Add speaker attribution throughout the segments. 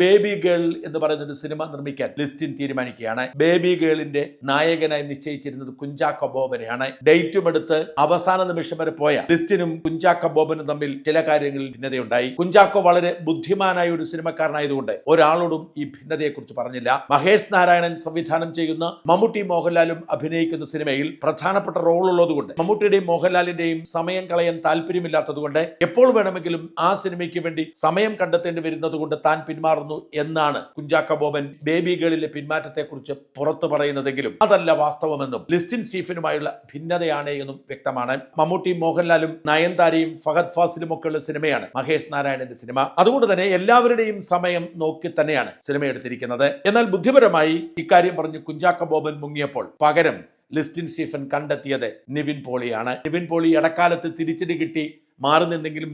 Speaker 1: Baby girl എന്ന് പറയുന്ന cinema നിർമ്മിക്കാൻ ലിസ്റ്റിൻ തീരുമാനിക്കുകയാണ്. ബേബി ഗേളിന്റെ നായകനായി നിശ്ചയിച്ചിരുന്നത് കുഞ്ചാക്കോ ബോബനെയാണ് ഡേറ്റും എടുത്ത് അവസാന നിമിഷം വരെ പോയ ലിസ്റ്റിനും കുഞ്ചാക്കോ ബോബനും തമ്മിൽ ചില കാര്യങ്ങളിൽ ഭിന്നതയുണ്ടായി. കുഞ്ചാക്കോ വളരെ ബുദ്ധിമാനായ ഒരു സിനിമക്കാരനായതുകൊണ്ട് ഒരാളോടും ഈ ഭിന്നതയെക്കുറിച്ച് പറഞ്ഞില്ല. മഹേഷ് നാരായണൻ സംവിധാനം ചെയ്യുന്ന മമ്മൂട്ടി മോഹൻലാലും അഭിനയിക്കുന്ന സിനിമയിൽ പ്രധാനപ്പെട്ട റോൾ ഉള്ളതുകൊണ്ട് മമ്മൂട്ടിയുടെയും മോഹൻലാലിന്റെയും സമയം കളയാൻ താല്പര്യമില്ലാത്തതുകൊണ്ട് എപ്പോൾ വേണമെങ്കിലും ആ സിനിമയ്ക്ക് വേണ്ടി സമയം കണ്ടെത്തേണ്ടി വരുന്നത് കൊണ്ട് താൻ പിന്മാറുന്നു. എന്നാണ് കുഞ്ചാക്ക ബോബൻ ബേബി ഗേളിലെ പിന്മാറ്റത്തെക്കുറിച്ച് പുറത്തു പറയുന്നതെങ്കിലും അതല്ല വാസ്തവമെന്നും ലിസ്റ്റിൻ സ്റ്റീഫനുമായുള്ള ഭിന്നതയാണ് എന്നും വ്യക്തമാണ്. മമ്മൂട്ടി മോഹൻലാലും നയൻതാരയും ഫഹദ് ഫാസിലും ഒക്കെയുള്ള സിനിമയാണ് മഹേഷ് നാരായണന്റെ സിനിമ. അതുകൊണ്ട് തന്നെ എല്ലാവരുടെയും സമയം നോക്കി തന്നെയാണ് സിനിമ എടുത്തിരിക്കുന്നത്. എന്നാൽ ബുദ്ധിപരമായി ഇക്കാര്യം പറഞ്ഞ് കുഞ്ചാക്ക ബോബൻ മുങ്ങിയപ്പോൾ പകരം ലിസ്റ്റിൻ സീഫൻ കണ്ടെത്തിയത് നിവിൻ പോളിയാണ്. നിവിൻ പോളി ഇടക്കാലത്ത് തിരിച്ചടി കിട്ടി മാറി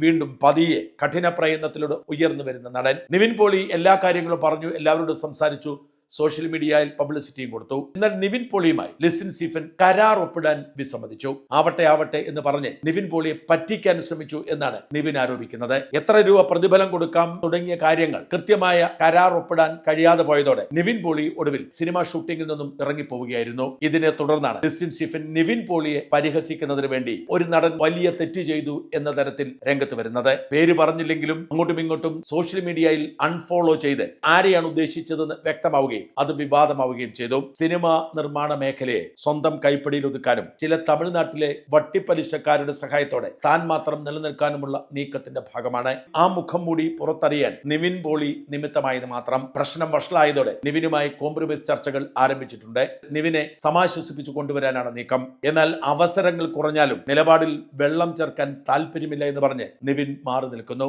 Speaker 1: വീണ്ടും പതിയെ കഠിന പ്രയത്നത്തിലൂടെ ഉയർന്നു വരുന്ന നടൻ. നിവിൻ പോളി എല്ലാ കാര്യങ്ങളും പറഞ്ഞു എല്ലാവരോടും സംസാരിച്ചു. സോഷ്യൽ മീഡിയയിൽ പബ്ലിസിറ്റിയും കൊടുത്തു. എന്നാൽ നിവിൻ പോളിയുമായി ലിസിൻ സീഫൻ കരാർ ഒപ്പിടാൻ വിസമ്മതിച്ചു. ആവട്ടെ ആവട്ടെ എന്ന് പറഞ്ഞ് നിവിൻ പോളിയെ പറ്റിക്കാൻ ശ്രമിച്ചു എന്നാണ് നിവിൻ ആരോപിക്കുന്നത്. എത്ര രൂപ പ്രതിഫലം കൊടുക്കാം തുടങ്ങിയ കാര്യങ്ങൾ കൃത്യമായ കരാർ ഒപ്പിടാൻ കഴിയാതെ പോയതോടെ നിവിൻ പോളി ഒടുവിൽ സിനിമ ഷൂട്ടിംഗിൽ നിന്നും ഇറങ്ങിപ്പോവുകയായിരുന്നു. ഇതിനെ തുടർന്നാണ് ലിസിൻ സീഫൻ നിവിൻ പോളിയെ പരിഹസിക്കുന്നതിന് വേണ്ടി ഒരു നടൻ വലിയ തെറ്റ് ചെയ്തു എന്ന തരത്തിൽ രംഗത്ത് വരുന്നത്. പേര് പറഞ്ഞില്ലെങ്കിലും അങ്ങോട്ടും ഇങ്ങോട്ടും സോഷ്യൽ മീഡിയയിൽ അൺഫോളോ ചെയ്ത് ആരെയാണ് ഉദ്ദേശിച്ചതെന്ന് വ്യക്തമാവുകയും അത് വിവാദമാവുകയും ചെയ്തു. സിനിമ നിർമ്മാണ മേഖലയെ സ്വന്തം കൈപ്പിടിയിൽ ഒതുക്കാനും ചില തമിഴ്നാട്ടിലെ വട്ടിപ്പലിശക്കാരുടെ സഹായത്തോടെ താൻ മാത്രം നിലനിൽക്കാനുമുള്ള നീക്കത്തിന്റെ ഭാഗമാണ്. ആ മുഖം മൂടി പുറത്തറിയാൻ നിവിൻ പോളി നിമിത്തമായത് മാത്രം. പ്രശ്നം വഷളായതോടെ നിവിനുമായി കോംപ്രമൈസ് ചർച്ചകൾ ആരംഭിച്ചിട്ടുണ്ട്. നിവിനെ സമാശ്വസിപ്പിച്ചു കൊണ്ടുവരാനാണ് നീക്കം. എന്നാൽ അവസരങ്ങൾ കുറഞ്ഞാലും നിലപാടിൽ വെള്ളം ചേർക്കാൻ താല്പര്യമില്ല എന്ന് പറഞ്ഞ് നിവിൻ മാറി നിൽക്കുന്നു.